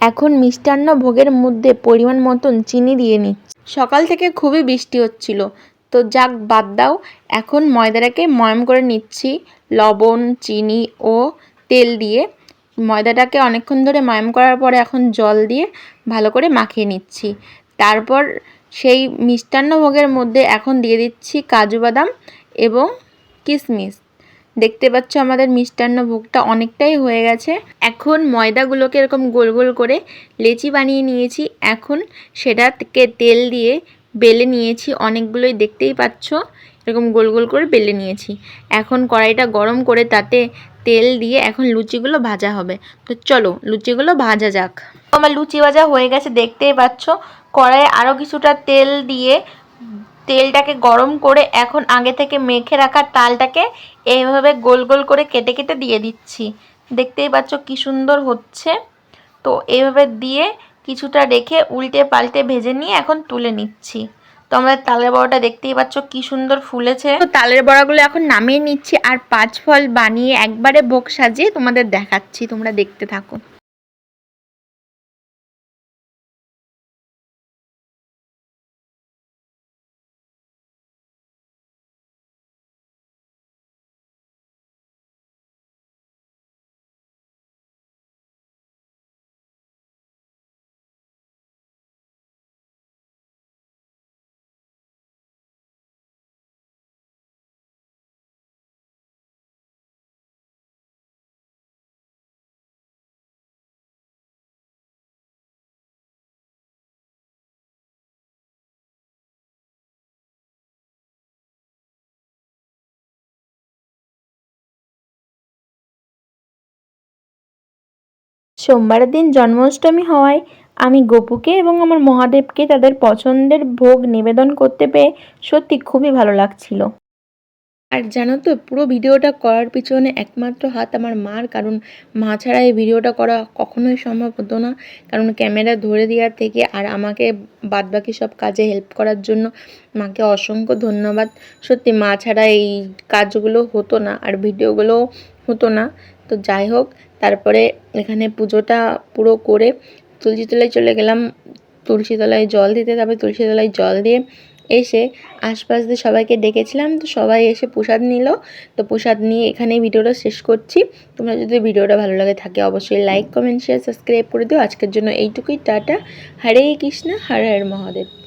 এখন মিষ্টান্ন ভোগের মধ্যে পরিমাণ মতন চিনি দিয়ে নিচ্ছি সকাল থেকে খুবই বৃষ্টি হচ্ছিল। তো যাক, বাদ দাও। এখন ময়দাটাকে ময়ম করে নিচ্ছি। লবণ, চিনি ও তেল দিয়ে। ময়দাটাকে অনেকক্ষণ ধরে ময়ম করার পরে এখন জল দিয়ে ভালো করে মাখিয়ে নিচ্ছি। তারপর সেই মিষ্টান্ন ভোগের মধ্যে এখন দিয়ে দিচ্ছি কাজু বাদাম এবং কিশমিশ দেখতে পাচ্ছ আমাদের মিষ্টান্ন ভোগটা অনেকটাই হয়ে গেছে। এখন ময়দাগুলোকে এরকম গোল গোল করে লেচি বানিয়ে নিয়েছি। এখন সেটাকে তেল দিয়ে বেলে নিয়েছি। অনেকগুলোই দেখতেই পাচ্ছ, এরকম গোল গোল করে বেলে নিয়েছি। এখন কড়াইটা গরম করে তাতে তেল দিয়ে এখন লুচিগুলো ভাজা হবে। তো চলো, লুচিগুলো ভাজা যাক। আমার লুচি ভাজা হয়ে গেছে, দেখতেই পাচ্ছ। কড়াইয়ে আরও কিছুটা তেল দিয়ে তেলটাকে গরম করে এখন আগে থেকে মেখে রাখা তালটাকে এইভাবে গোল গোল করে কেটে কেটে দিয়ে দিচ্ছি। দেখতেই পাচ্ছ কি সুন্দর হচ্ছে। তো এইভাবে দিয়ে কিছুটা রেখে উল্টে পাল্টে ভেজে নিয়ে এখন তুলে নিচ্ছি। তো আমাদের তালের বড়াটা দেখতেই পাচ্ছ কি সুন্দর ফুলেছে। তো তালের বড়াগুলো এখন নামিয়ে নিচ্ছি আর পাঁচ ফল বানিয়ে একবারে ভোগ সাজিয়ে তোমাদের দেখাচ্ছি, তোমরা দেখতে থাকো। সোমবারের দিন জন্মাষ্টমী হওয়ায় আমি গপুকে এবং আমার মহাদেবকে তাদের পছন্দের ভোগ নিবেদন করতে পেয়ে সত্যি খুবই ভালো লাগছিল। আর জানো তো, পুরো ভিডিওটা করার পিছনে একমাত্র হাত আমার মার, কারণ মা ছাড়া এই ভিডিওটা করা কখনোই সম্ভব হতো না। কারণ ক্যামেরা ধরে দেওয়ার থেকে আর আমাকে বাদবাকি সব কাজে হেল্প করার জন্য মাকে অসংখ্য ধন্যবাদ। সত্যি মা ছাড়া এই কাজগুলো হতো না, আর ভিডিওগুলোও হতো না। তো যাই হোক, তারপরে এখানে পুজোটা পুরো করে তুলসী তলায় চলে গেলাম। তুলসী তলায় জল দিতে, তারপরে তুলসী তলায় জল দিয়ে এসে আশপাশ দিয়ে সবাইকে ডেকেছিলাম। তো সবাই এসে প্রসাদ নিল। তো প্রসাদ নিয়ে এখানে ভিডিওটা শেষ করছি। তোমরা যদি ভিডিওটা ভালো লাগে থাকে, অবশ্যই লাইক কমেন্ট শেয়ার সাবস্ক্রাইব করে দিও। আজকের জন্য এইটুকুই, টাটা। হরে কৃষ্ণ হর মহাদেব।